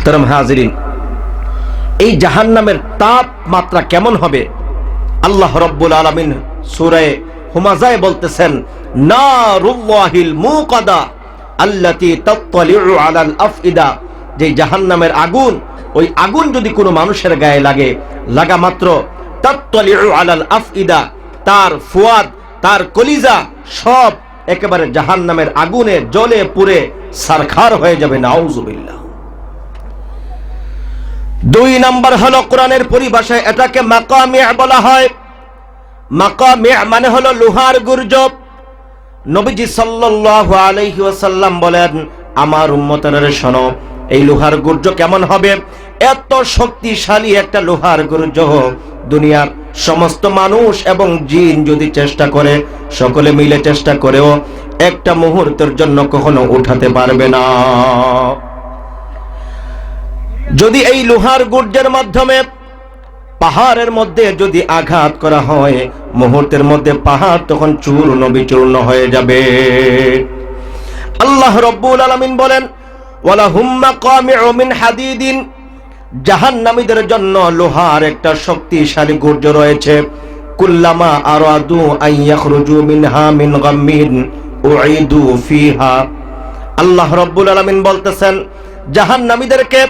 মোহতারাম হাজরিন, এই জাহান্নামের তাপমাত্রা কেমন হবে? আল্লাহ রব্বুল আলমিন সুরায় হুমাজায় বলতেছেন না জাহান্নামের আগুন, ওই আগুন যদি কোনো মানুষের গায়ে লাগে আলাল তার ফুয়াদ, তার কলিজা সব একেবারে জাহান্নামের আগুনে জ্বলে পুড়ে সারখার হয়ে যাবে, নাউজুবিল্লাহ। দুই নাম্বার হলো কোরআনের পরিভাষায় এটাকে মাকামিয়া বলা হয়। মাকামিয়া মানে হলো লোহার গুর্জব। নবীজি সাল্লাল্লাহু আলাইহি ওয়াসাল্লাম বলেন, আমার উম্মতের শোনো, এই লোহার গুর্জ কেমন হবে? এত শক্তিশালী একটা লোহার গুর্জ দুনিয়ার সমস্ত মানুষ এবং জিন যদি চেষ্টা করে, সকলে মিলে চেষ্টা করেও একটা মুহূর্তের জন্য কখনো উঠাতে পারবে না। যদি এই লোহার গুর্জের মাধ্যমে পাহাড়ের মধ্যে যদি আঘাত করা হয়, মুহূর্তের মধ্যে পাহাড় তখন চূর্ণ বিচূর্ণ হয়ে যাবে। আল্লাহ রব্বুল আলামিন বলেন ওয়ালা হুম্মা কামিউ মিন হাদিদিন জাহান্নামীদের জন্য লোহার একটা শক্তিশালী গুর্জ রয়েছে। কুল্লামা আরাদু আন ইয়াখরুজু মিনহা মিন গাম্মিন উঈদু ফিহা। আল্লাহ রব্বুল আলামিন বলতেছেন, জাহান্নামীদেরকে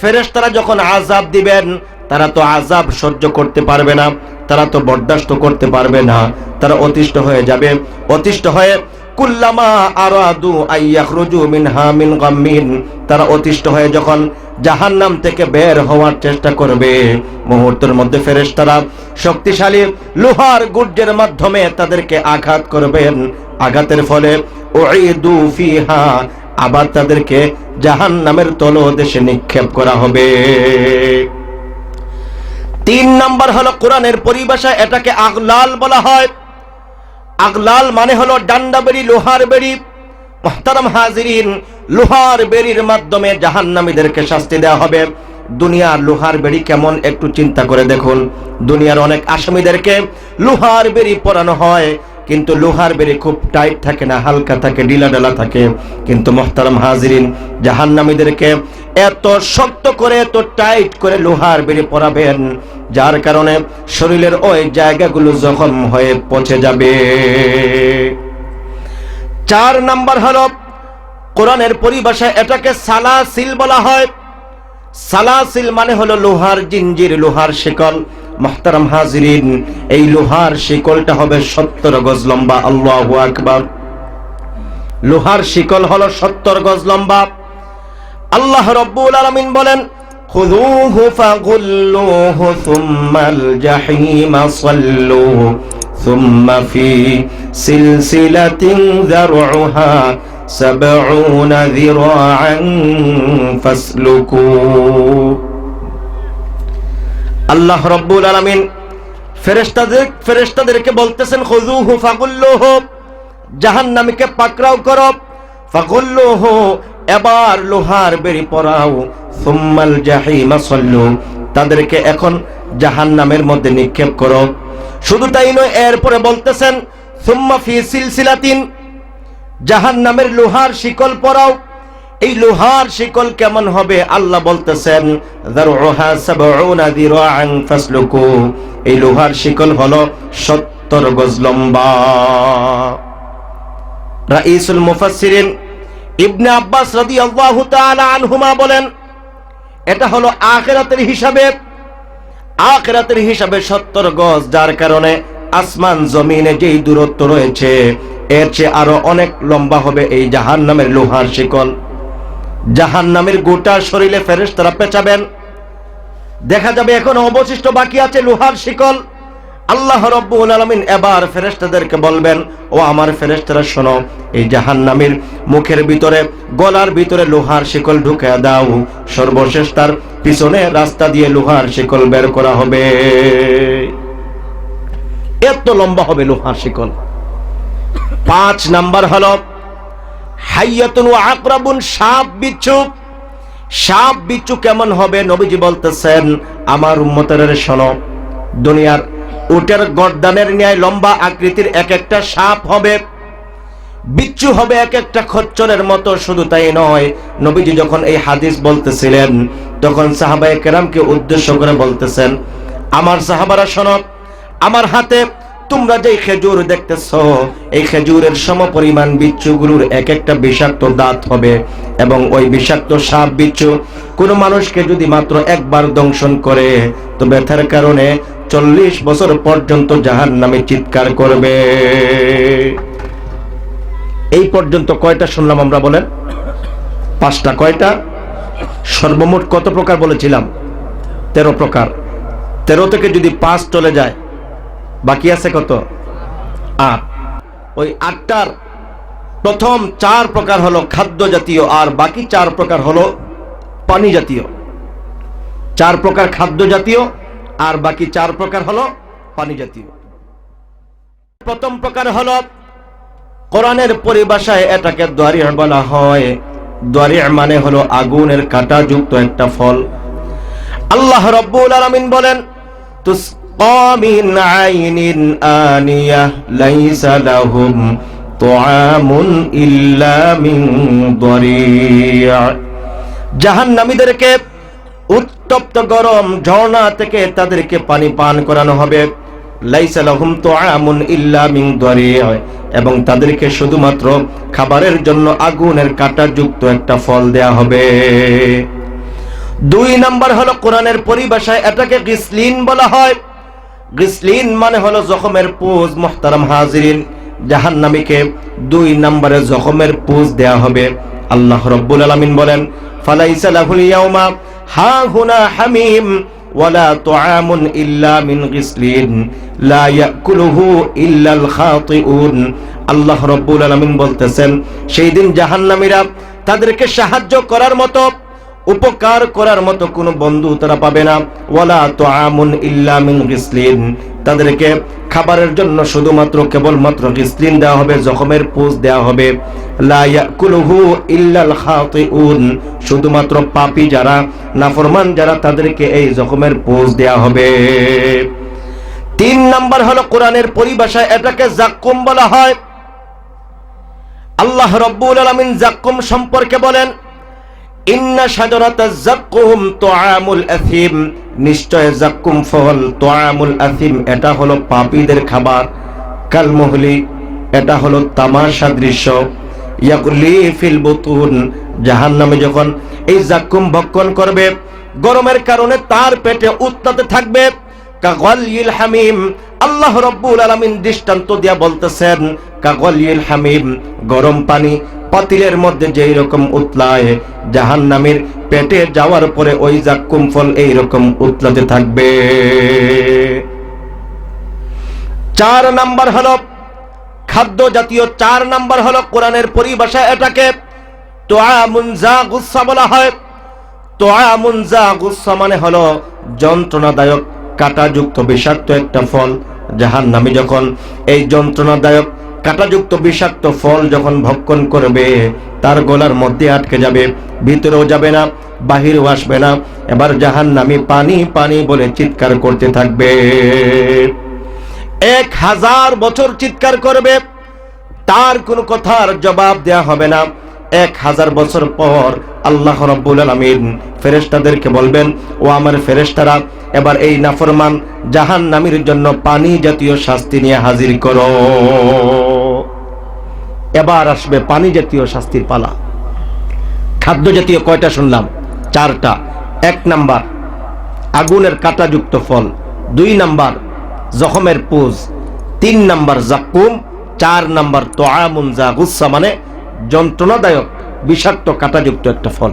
ফেরেশতারা যখন আযাব দিবেন, তারা তো আযাব সহ্য করতে পারবে না, তারা তো বরদাস্ত করতে পারবে না, তারা অতিষ্ঠ হয়ে যাবে। অতিষ্ঠ হয়ে কুল্লামা আরাদু মিনহা মিন গাম্মিন, তারা অতিষ্ঠ হয়ে যখন জাহান্নাম থেকে বের হওয়ার চেষ্টা করবে, মুহূর্তের মধ্যে ফেরেশতারা শক্তিশালী লোহার গুর্জের মাধ্যমে তাদেরকে আঘাত করবেন। আঘাতের ফলে আবার তাদেরকে জাহান্নামের তলদেশে নিক্ষেপ করা হবে। তিন নাম্বার হলো কোরআনের পরিভাষায় এটাকে আগলাল বলা হয়। আগলাল মানে হলো ডান্ডা বেরি লোহার বেরি মোহতারাম হাজিরিন, লোহার বেরির মাধ্যমে জাহান্নামীদেরকে শাস্তি দেওয়া হবে। দুনিয়ার লোহার বেরি কেমন একটু চিন্তা করে দেখুন। দুনিয়ার অনেক আসামিদেরকে লোহার বেরি পরানো হয়। কিন্তু লোহার বেড়ে খুব টাইট থাকে না, হালকা থাকে ডিলা ডালা থাকে। কিন্তু মোহতারাম হাজিরিন, জাহান্নামীদেরকে এত শক্ত করে, এত টাইট করে লোহার বেড়ে পরাবেন, যার কারণে শরীরের ওই জায়গাগুলো জখম হয়ে পচে যাবে। চার নাম্বার হলো, কোরআনের পরিভাষায় এটাকে সালাসিল বলা হয়। সালাসিল মানে হলো লোহার জিঞ্জির, লোহার শিকল। মোহতারাম হাজিরিন এই লোহার শিকলটা হবে সত্তর গজ লম্বা আল্লাহু আকবার লোহার শিকল হলো সত্তর গজ লম্বা আল্লাহ রব্বুল আলামিন বলেন خذوه فغلوه ثم الجحيم صلوه ثم في سلسلة ذرعها سبعون ذراعا فاسلكوه আল্লাহ রব্বুল আলামিন ফেরেশতাদের ফেরেশতাদেরকে বলতেছেন হজু হু খুযুহু ফাগুল্লুহু, জাহান্নামীকে পাকড়াও করো। ফাগুল্লুহু, এবার লোহার বেরি পরাও। সুম্মাল জাহিমা সল্লু, তাদেরকে এখন জাহান্নামের মধ্যে নিক্ষেপ করো। শুধু তাই নয়, এরপরে বলতেছেন, সুম্মা ফি সিলসিলাতিন, জাহান্নামের লোহার শিকল পরাও। এই লোহার শিকল কেমন হবে? আল্লাহ বলতেছেন এই লোহার শিকল হলো 70 গজ লম্বা। রাইসুল মুফাসসিরিন ইবনে আব্বাস রাদিয়াল্লাহু তাআলা আনহুমা বলেন, এটা হলো আখিরাতের হিসাবে আখিরাতের হিসাবে 70 গজ, যার কারণে আসমান জমিনে যেই দূরত্ব রয়েছে, এর চেয়ে আরও অনেক লম্বা হবে এই জাহান্নামের লোহার শিকল। জাহান্নামের গোটা শরীরে ফেরেশতারা পেঁচাবেন। দেখা যাবে এখন অবশিষ্ট বাকি আছে লোহার শিকল। আল্লাহ রব্বুল আলামিন এবার ফেরেস্তাদেরকে বলবেন, ও আমার ফেরেস্তারা শোনো, এই জাহান্নামের মুখের ভিতরে, গলার ভিতরে লোহার শিকল ঢুকে দাও। সর্বশেষ তার পিছনে রাস্তা দিয়ে লোহার শিকল বের করা হবে। এত লম্বা হবে লোহার শিকল। পাঁচ নাম্বার হলো হাইয়াতুন ও আকরাবুন, সাপ বিচ্ছু। সাপ বিচ্ছু কেমন হবে? নবীজি বলতেছেন, আমার উম্মতের শোনো, দুনিয়ার উটের গর্দানের ন্যায় লম্বা আকৃতির এক একটা সাপ হবে। বিচ্ছু হবে এক একটা খচ্চরের মতো, শুধু তাই নয়। নবীজি যখন এই হাদিস বলতেছিলেন, তখন সাহাবায়ে কেরামকে উদ্দেশ্য করে বলতেছেন, আমার সাহাবারা শোনো, আমার হাতে তোমরা যে খেজুর দেখতেছ, এই খেজুরের সম পরিমাণ বিচ্ছুগুলোর এক একটা বিষাক্ত দাঁত হবে এবং ওই বিষাক্ত সাপ বিচ্ছু কোনো মানুষকে যদি মাত্র একবার দংশন করে, তো ব্যথার কারণে চল্লিশ বছর পর্যন্ত জাহান নামে চিৎকার করবে। এই পর্যন্ত কয়টা শুনলাম আমরা বলেন? পাঁচটা কয়টা? সর্বমোট কত প্রকার বলেছিলাম? তেরো প্রকার। তেরো থেকে যদি পাঁচ চলে যায় বাকি আছে কত? আট। ওই আটটার প্রথম চার প্রকার হলো খাদ্য জাতীয় আর বাকি চার প্রকার হলো পানি জাতীয়। চার প্রকার খাদ্য জাতীয় আর বাকি চার প্রকার হলো পানি জাতীয়। প্রথম প্রকার হলো কোরআনের পরিভাষায় এটাকে দোয়ারি বলা হয়। দোয়ারি মানে হলো আগুনের কাঁটা যুক্ত একটা ফল। আল্লাহ রব্বুল আলামিন বলেন মিন আইনিন আনিয়া লাইসা লাহুম তুআমুন ইল্লা মিন দরিয়া। জাহান্নামীদেরকে উত্তপ্ত গরম ঝর্ণা থেকে তাদেরকে পানি পান করানো হবে। লাইসা লাহুম তুআমুন ইল্লা মিন এবং তাদেরকে শুধুমাত্র খাবারের জন্য আগুনের কাঁটা যুক্ত একটা ফল দেয়া হবে। দুই নাম্বার হলো কোরআনের পরিভাষায় এটাকে গ্রিসলিন বলা হয়। গ্রিসলিন মানে হলো জখমের পুজ, মোহতারাম হাজিরিন। জাহান্নামীকে দুই নম্বরে জখমের পুজ দেয়া হবে। আল্লাহ রব্বুল আলামিন বলেন, ফালাইসা লাহুল ইয়াউমা হা হুনা হামিম ওয়ালা তুআমুন ইল্লা মিন গিসলিন। লা ইয়াকুলুহু ইল্লাল খাতিউন। আল্লাহ রব্বুল আলামিন বলতেছেন, সেই দিন জাহান্নামীরা তাদেরকে সাহায্য করার মতো উপকার করার মতো কোনো বন্ধু তারা পাবে না। ওয়ালা তো আমুন ইল্লা মিন গিসলিন। তাদেরকে খাবারের জন্য শুধুমাত্র কেবলমাত্র গিসলিন দেওয়া হবে, জখমের পুষ দেওয়া হবে। ইল্লাল শুধুমাত্র পাপী যারা, নাফরমান যারা, তাদেরকে এই জখমের পুষ দেওয়া হবে। তিন নাম্বার হলো কোরআনের পরিভাষায় এটাকে জাক্কুম বলা হয়। আল্লাহ রব্বুল আলামিন জাক্কুম সম্পর্কে বলেন বুতুন। জাহান্নামে যখন এই জাক্কুম ভক্ষণ করবে, গরমের কারণে তার পেটে উত্তাতে থাকবে। হামিম, আল্লাহ রব্বুল আলামিন দৃষ্টান্ত দিয়া বলতেছেন, কাগলিল হামিম, গরম পানি পাতিলের মধ্যে যেই রকম উতলায়, জাহান্নামের পেটে যাওয়ার পরে ওই জাক্কুম ফল এই রকম উতলাতে থাকবে। চার নাম্বার হলো, খাদ্য জাতীয় চার নাম্বার হলো কোরআনের পরিভাষা এটাকে তোয়ামুন যা গুসা বলা হয়। তোয়ামুন যা গুসা মানে হলো যন্ত্রণাদায়ক কাঁটাযুক্ত বিষাক্ত একটা ফল। জাহান নামে যখন এই যন্ত্রণাদায়ক কাঁটাযুক্ত বিষাক্ত ফল যখন ভক্ষণ করবে, তার গলার মধ্যে আটকে যাবে, ভিতরেও যাবে না, বাহিরেও আসবে না। এবার জাহান নামি পানি পানি বলে চিৎকার করতে থাকবে। এক হাজার বছর চিৎকার করবে, তার কোনো কথার জবাব দেয়া হবে না। এক হাজার বছর পর আল্লাহ রব্বুল আলমিন ফেরেস্তাদেরকে বলবেন, ও আমার ফেরেস্তারা এবার এই নাফরমান জাহান নামির জন্য পানি জাতীয় শাস্তি নিয়ে হাজির করো। এবার আসবে পানি জাতীয় শাস্তির পালা। খাদ্য জাতীয় কয়টা শুনলাম? চারটা। এক নাম্বার, আগুনের কাঁটাযুক্ত ফল। দুই নাম্বার, জখমের পুজ। তিন নাম্বার জাকুম চার নাম্বার, তোয়ামুন যা গুসা মানে যন্ত্রণাদায়ক বিষাক্ত কাঁটাযুক্ত একটা ফল।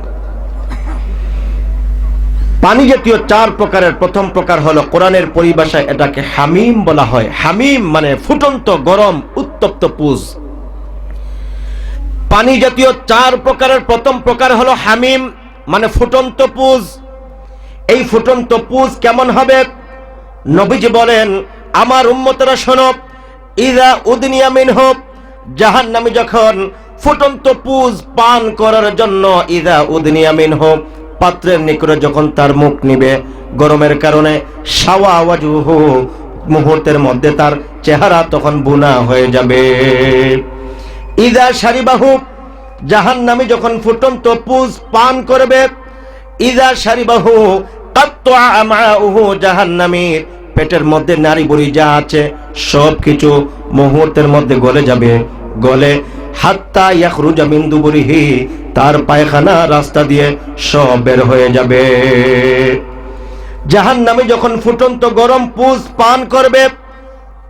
পানি জাতীয় চার প্রকারের। প্রথম প্রকার হলো কোরআনের পরিভাষায় এটাকে হামিম বলা হয়। হামিম মানে ফুটন্ত, গরম, উত্তপ্ত পুজ। পানি জাতীয় চার প্রকারের। প্রথম প্রকার হলো হামিম মানে ফুটন্ত পুজ। এই ফুটন্ত পুজ কেমন হবে? নবীজি বলেন, আমার উম্মতরা শোনো, ইদা উদনিয়া মিনহ জাহান নামে যখন ফুটন্ত পুজ পান করার জন্য ইদা উদনিয়া মিনহ পাত্রের নিকটে যখন তার মুখ নিবে, গরমের কারণে সাওয়া ওয়াজুহু মুহূর্তের মধ্যে তার চেহারা তখন বুনা হয়ে যাবে। ইদা সারিবাহু জাহান্নামী যখন ফুটন্ত পুজ পান করবে, ইদা সারিবাহু কাত্তা আমাউহু জাহান্নামীর পেটের মধ্যে নারী বুড়ি যা আছে সব কিছু মুহূর্তের মধ্যে গলে যাবে। গলে হাত্তা ইয়াখরুজা মিন দুবুরিহি, তার পায়খানা রাস্তা দিয়ে সব বের হয়ে যাবে। জাহান্নামী যখন ফুটন্ত গরম পুজ পান করবে,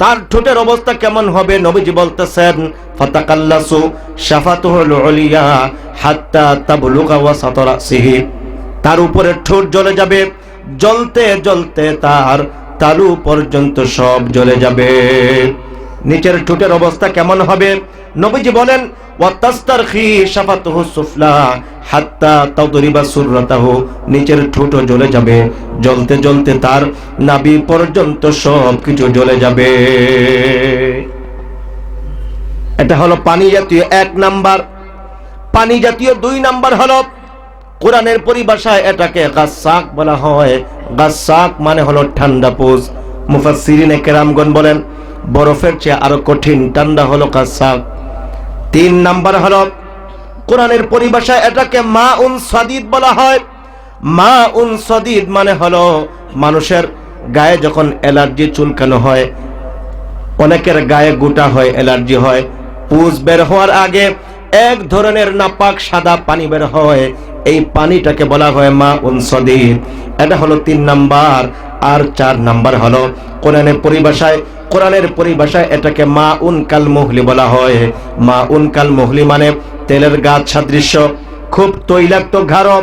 তার ঠোঁটের অবস্থা কেমন হবে নবীজি বলতেছেন, ফাতাকাল্লাসু শাফাতুহুল উলিয়া হাত্তা তাবলুগা ওয়াসাত রাসিহি। তার উপরে ঠোঁট জ্বলে যাবে, জ্বলতে জ্বলতে তার তালু পর্যন্ত সব জ্বলে যাবে। নিচের ঠোঁটের অবস্থা কেমন হবে? নবীজি বলেন নিচের ঠোঁটও জ্বলে যাবে, জ্বলতে জ্বলতে তার নাভি পর্যন্ত সব কিছু জ্বলে যাবে। এটা হলো পানি জাতীয় এক নাম্বার। পানি জাতীয় দুই নাম্বার হলো, কোরআনের পরিভাষায় এটাকে গাসাক বলা হয়। গাসাক মানে হলো ঠান্ডা পোষ মুফাসসিরিনে কেরামগণ বলেন, বরফের চেয়ে আরও কঠিন ঠান্ডা হলো গাসাক। তিন নাম্বার হল, কোরআনের পরিভাষায় এটাকে মা উন সদিদ বলা হয়। মা উন সদিদ মানে হলো মানুষের গায়ে যখন অ্যালার্জি চুলকানো হয়, অনেকের গায়ে গোটা হয়, অ্যালার্জি হয়। পুজ বের হওয়ার আগে এক ধরনের নাপাক সাদা পানি বের হয় এই পানিটাকে বলা হয় মা উনসদিদ এটা হলো তিন নাম্বার, আর চার নাম্বার হলো কোরআনের পরিভাষায় কোরআনের পরিভাষায় এটাকে মা উন কাল মুহলি বলা হয়। মা উন কাল মুহলি মানে তেলের গাছ সাদৃশ্য, খুব তৈলাক্ত ঘাড়,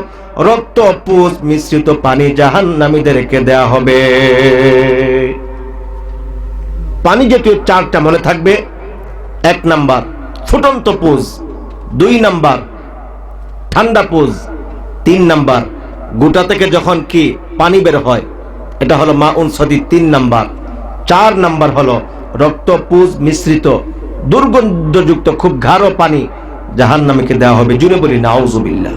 রক্ত পুষ মিশ্রিত পানি জাহান নামীদেরকে দেয়া হবে। পানি জাতীয় চারটা মনে থাকবে। এক নাম্বার, ফুটন্ত পুজ। দুই নাম্বার, ঠান্ডা পুজ। তিন নাম্বার, গোটা থেকে যখন কি পানি বের হয়, এটা হলো মা উন তিন নাম্বার। চার নাম্বার হলো রক্ত পুজ মিশ্রিত, দুর্গন্ধযুক্ত খুব ঘাড়ো পানি জাহান নামেকে দেওয়া হবে। জুড়ে বলি, নাউজুবিল্লাহ।